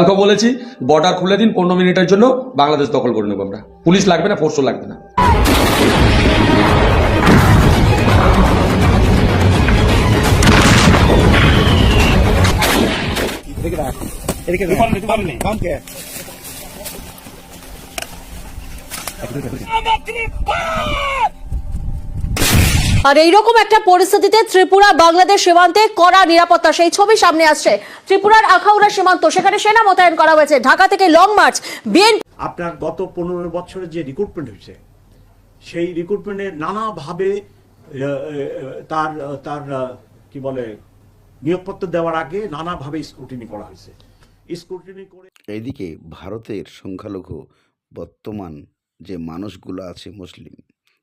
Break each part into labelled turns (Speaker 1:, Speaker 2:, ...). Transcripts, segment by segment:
Speaker 1: কালকে বলেছি বর্ডার খুলে দিন পনেরো মিনিটের জন্য বাংলাদেশ দখল করে নেব আমরা। পুলিশ লাগবে না ফোর্সও লাগবে না।
Speaker 2: আর এইরকম একটা পরিস্থিতিতে ত্রিপুরা বাংলাদেশ সীমান্তে কড়া নিরাপত্তা সেই ছবি সামনে আসছে। ত্রিপুরার আখাউড়া সীমান্ত সেখানে সেনা মোতায়েন করা হয়েছে। ঢাকা থেকে লং মার্চ বিএনপি
Speaker 3: আপনার গত পনেরো বছরের যে রিক্রুটমেন্ট হয়েছে সেই রিক্রুটমেন্টে নানাভাবে তার তার কি বলে নিয়োগপত্র দেওয়ার আগে নানাভাবে স্ক্রুটিনি করা হয়েছে। স্ক্রুটিনি করে
Speaker 4: এইদিকে ভারতের সংখ্যালঘু বর্তমান যে মানুষগুলো আছে মুসলিম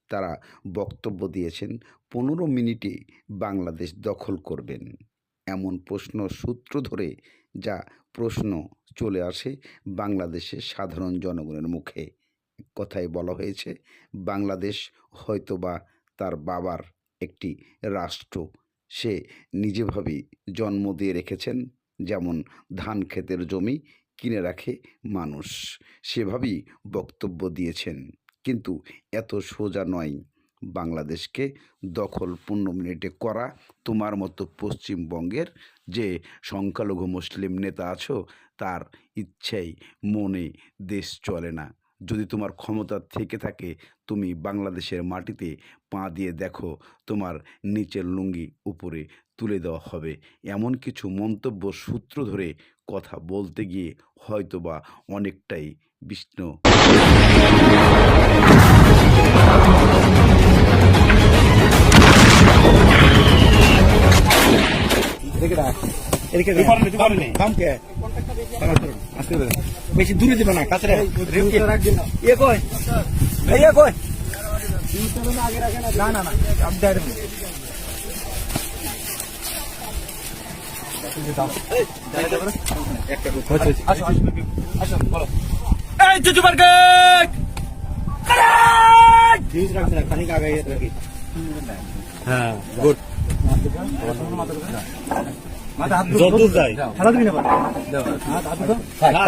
Speaker 4: তারা বক্তব্য দিয়েছেন, পনেরো মিনিটে বাংলাদেশ দখল করবেন। এমন প্রশ্ন সূত্র ধরে যা প্রশ্ন চলে আসে বাংলাদেশের সাধারণ জনগণের মুখে। কথায় বলা হয়েছে, বাংলাদেশ হয়তোবা তার বাবার একটি রাষ্ট্র। সে নিজেভাবেই জন্ম দিয়ে রেখেছেন, যেমন ধান ক্ষেতের জমি কিনে রাখে মানুষ। সেভাবেই বক্তব্য দিয়েছেন। কিন্তু এত সোজা নয়। বাংলাদেশকে দখল পনেরো মিনিটে করা, তোমার মতো পশ্চিমবঙ্গের যে সংখ্যালঘু মুসলিম নেতা আছো, তার ইচ্ছাই মনে দেশ চলে না। যদি তোমার ক্ষমতা থেকে থাকে, তুমি বাংলাদেশের মাটিতে পা দিয়ে দেখো তোমার নিচের লুঙ্গি উপরে তুলে দেওয়া হবে। এমন কিছু মন্তব্য সূত্র ধরে কথা বলতে গিয়ে হয়তোবা অনেকটাই বিষ্ণু
Speaker 5: বেশি দূরে দিবে না কাছে কই? কই? না না। না
Speaker 1: এই চুচু মার্কেট
Speaker 5: Juice রাখছে না, খানিক আগে রাখি। যতদূর যায়। ঠান্ডা দিবি না পারে? হাত,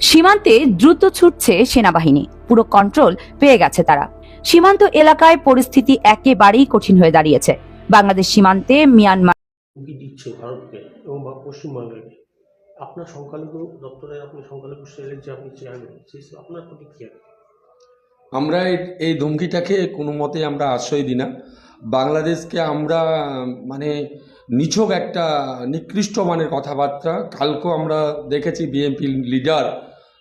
Speaker 6: সীমান্তে দ্রুত ছুটছে সেনাবাহিনী। পুরো কন্ট্রোল পেয়ে গেছে তারা। সীমান্ত এলাকায় পরিস্থিতি একেবারেই কঠিন হয়ে দাঁড়িয়েছে। বাংলাদেশ সীমান্তে মিয়ানমার
Speaker 7: হুমকি দিচ্ছে ভারতকে এবং পশ্চিমবঙ্গকে আপনার সংখ্যালঘু দপ্তরে আপনি সংখ্যালঘু সেলের যে আপনি চেয়ারম্যান সেই আপনার প্রতিক্রিয়া
Speaker 1: আমরা এই- এই ধমকিটাকে কোনো মতে আমরা আশ্রয় দিই না। বাংলাদেশকে আমরা মানে নিছক একটা নিকৃষ্ট মানের কথাবার্তা। কালকেও আমরা দেখেছি বিএনপি লিডার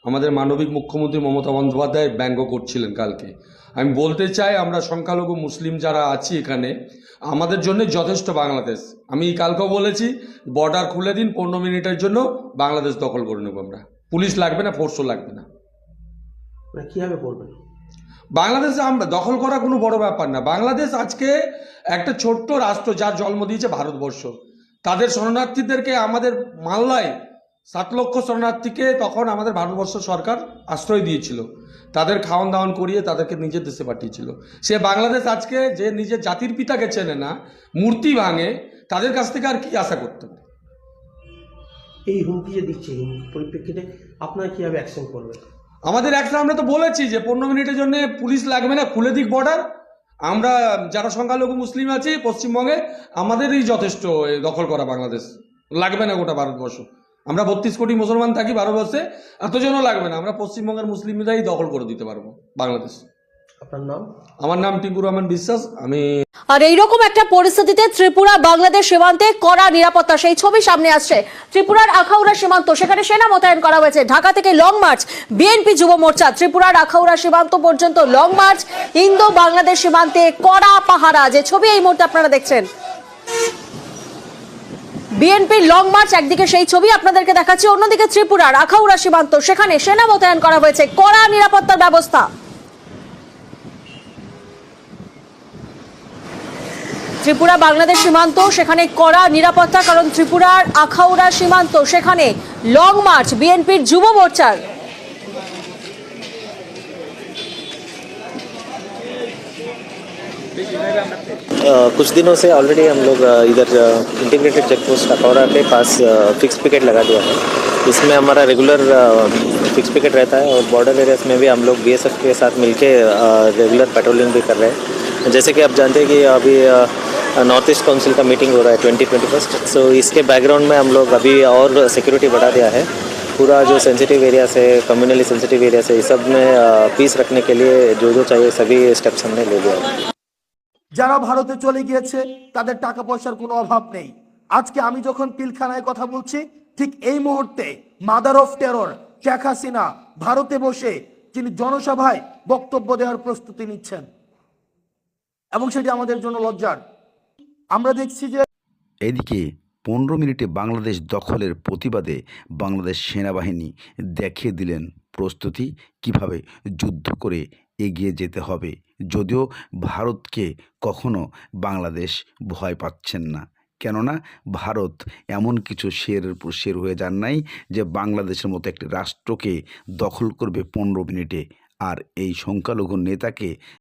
Speaker 1: আমাদের মানবিক মুখ্যমন্ত্রী মমতা বন্দ্যোপাধ্যায় ব্যঙ্গ করছিলেন কালকে। আমি বলতে চাই, আমরা সংখ্যালঘু মুসলিম যারা আছি এখানে, আমাদের জন্য যথেষ্ট বাংলাদেশ। আমি কালকেও বলেছি বর্ডার খুলে দিন, পনেরো মিনিটের জন্য বাংলাদেশ দখল করে নেব আমরা। পুলিশ লাগবে না ফোর্সও লাগবে না।
Speaker 7: মানে কীভাবে করবেন?
Speaker 1: বাংলাদেশ আমরা দখল করা কোনো বড় ব্যাপার না। বাংলাদেশ আজকে একটা ছোট্ট রাষ্ট্র যার জন্ম দিয়েছে ভারতবর্ষ। তাদের শরণার্থীদেরকে আমাদের মাল্লায় সাত লক্ষ শরণার্থীকে তখন আমাদের ভারতবর্ষ সরকার আশ্রয় দিয়েছিল। তাদের খাওয়ান দাওয়ান করিয়ে তাদেরকে নিজের দেশে পাঠিয়েছিল। সে বাংলাদেশ আজকে যে নিজের জাতির পিতাকে চেনে না, মূর্তি ভাঙে, তাদের কাছ থেকে আর কি আশা করতে
Speaker 7: এই হুমকি যে দিচ্ছে, এই হুমকির পরিপ্রেক্ষিতে আপনারা কীভাবে অ্যাকশন করবেন?
Speaker 1: আমাদের একটা আমরা তো বলেছি যে পনেরো মিনিটের জন্য পুলিশ লাগবে না খুলে দিক বর্ডার আমরা যারা সংখ্যালঘু মুসলিম আছি পশ্চিমবঙ্গে আমাদেরই যথেষ্ট দখল করা বাংলাদেশ। লাগবে না গোটা ভারতবর্ষ। আমরা বত্রিশ কোটি মুসলমান থাকি ভারতবর্ষে এতজনও লাগবে না। আমরা পশ্চিমবঙ্গের মুসলিমরাই দখল করে দিতে পারব বাংলাদেশ।
Speaker 7: আপনার নাম?
Speaker 1: আমার নাম টিঙ্কু রহমান বিশ্বাস আমি
Speaker 2: আর এইরকম একটা পরিস্থিতিতে ত্রিপুরা বাংলাদেশ সীমান্তে কড়া নিরাপত্তা, সেই ছবি সামনে আসছে। ত্রিপুরার আখাউড়া সীমান্ত, সেখানে সেনা মোতায়েন করা হয়েছে। ঢাকা থেকে লং মার্চ, বিএনপি যুব মোর্চা, ত্রিপুরার আখাউড়া সীমান্ত পর্যন্ত লং মার্চ ইন্দো বাংলাদেশ সীমান্তে কড়া পাহারা। যে ছবি এই মুহূর্তে আপনারা দেখছেন। বিএনপির লং মার্চ, একদিকে সেই ছবি আপনাদেরকে দেখাচ্ছি, অন্যদিকে ত্রিপুরার আখাউড়া সীমান্ত, সেখানে সেনা মোতায়েন করা হয়েছে। কড়া নিরাপত্তার ব্যবস্থা। ত্রিপুরা বাংলাদেশ সীমান্ত সেখানে কড়া নিরাপত্তা কারণ ত্রিপুরার আখাউড়া সীমান্ত সেখানে লং মার্চ বিএনপির যুব মোর্চার
Speaker 8: अ, कुछ दिनों से ऑलरेडी हम लोग अ, इधर इंटीग्रेटेड चेक पोस्ट अखौरा के पास फिक्स पिकेट लगा दिया है इसमें हमारा रेगुलर फिक्स पिकेट रहता है और बॉर्डर एरियाज में भी हम लोग बी के साथ मिलके रेगुलर पेट्रोलिंग भी कर रहे हैं जैसे कि आप जानते हैं कि अभी नॉर्थ ईस्ट काउंसिल का मीटिंग हो रहा है ट्वेंटी ट्वेंटी फर्स्ट सो इसके बैकग्राउंड में हम लोग अभी और सिक्योरिटी बढ़ा दिया है पूरा जो सेंसिटिव एरियाज है कम्युनली सेंसिटिव एरियाज है इस सब में पीस रखने के लिए जो जो चाहिए सभी स्टेप्स हमने ले लिया है
Speaker 5: যারা ভারতে চলে গিয়েছে তাদের টাকা পয়সার কোনো অভাব নেই আজকে আমি যখন পিলখানায় কথা বলছি ঠিক এই মুহূর্তে mother of terror Sheikh Hasina ভারতে বসে তিনি জনসভায় বক্তব্য দেওয়ার প্রস্তুতি নিচ্ছেন এবং সেটি আমাদের জন্য লজ্জার আমরা দেখছি যে
Speaker 4: এদিকে পনেরো মিনিটে বাংলাদেশ দখলের প্রতিবাদে বাংলাদেশ সেনাবাহিনী দেখিয়ে দিলেন প্রস্তুতি কীভাবে যুদ্ধ করে এগিয়ে যেতে হবে। যদিও ভারতকে কখনো বাংলাদেশ ভয় পাচ্ছেন না। কেননা ভারত এমন কিছু উপর শের হয়ে যান নাই যে বাংলাদেশের মতো একটি রাষ্ট্রকে দখল করবে পনেরো মিনিটে। আর এই সংখ্যালঘু নেতাকে